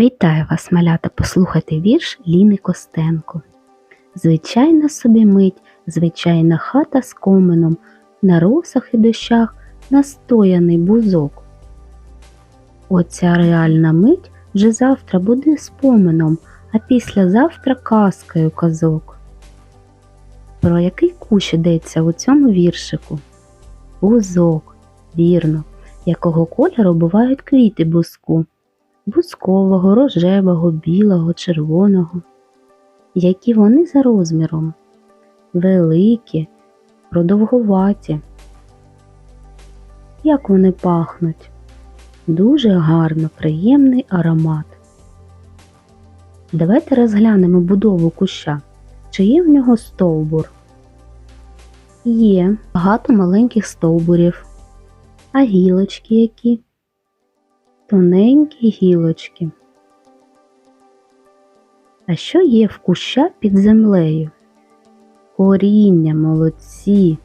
Вітаю вас, малята, послухати вірш Ліни Костенко. Звичайна собі мить, звичайна хата з коменом, на росах і дощах настояний бузок. Оця реальна мить вже завтра буде споменом, а післязавтра казкою казок. Про який кущ йдеться у цьому віршику? Бузок, вірно, якого кольору бувають квіти бузку бускового, рожевого, білого, червоного. Які вони за розміром? Великі, продовгуваті. Як вони пахнуть? Дуже гарно, приємний аромат. Давайте розглянемо будову куща. Чи є в нього стовбур? Є багато маленьких стовбурів. А гілочки які? Тоненькі гілочки. А що є в куща під землею? Коріння, молодці.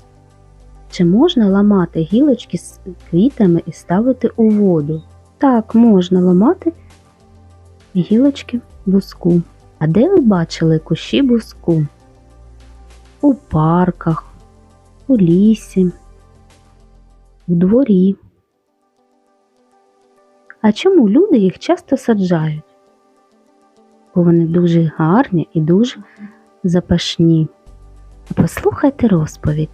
Чи можна ламати гілочки з квітами і ставити у воду? Так, можна ламати гілочки буску. А де ви бачили кущі буску? У парках, у лісі, у дворі. А чому люди їх часто саджають? Бо вони дуже гарні і дуже запашні. Послухайте розповідь.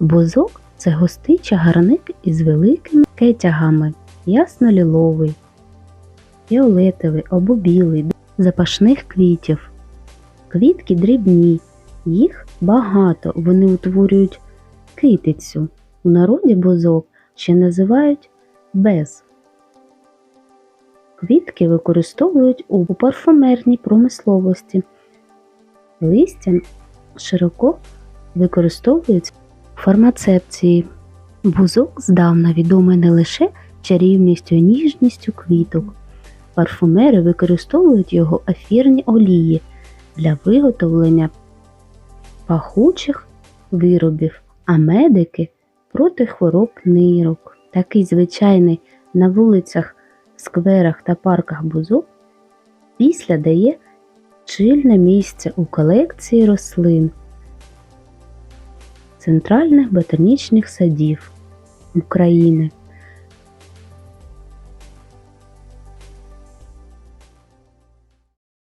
Бузок це густий чагарник із великими кетягами, ясно-ліловий, фіолетовий або білий, запашних квітів. Квітки дрібні, їх багато, вони утворюють китицю. У народі бузок ще називають без. Квітки використовують у парфумерній промисловості. Листя широко використовують у фармацепції. Бузок здавна відомий не лише чарівністю і ніжністю квіток. Парфумери використовують його ефірні олії для виготовлення пахучих виробів, а медики проти хвороб нирок. Такий звичайний на вулицях скверах та парках бузок після дає чильне місце у колекції рослин центральних ботанічних садів України.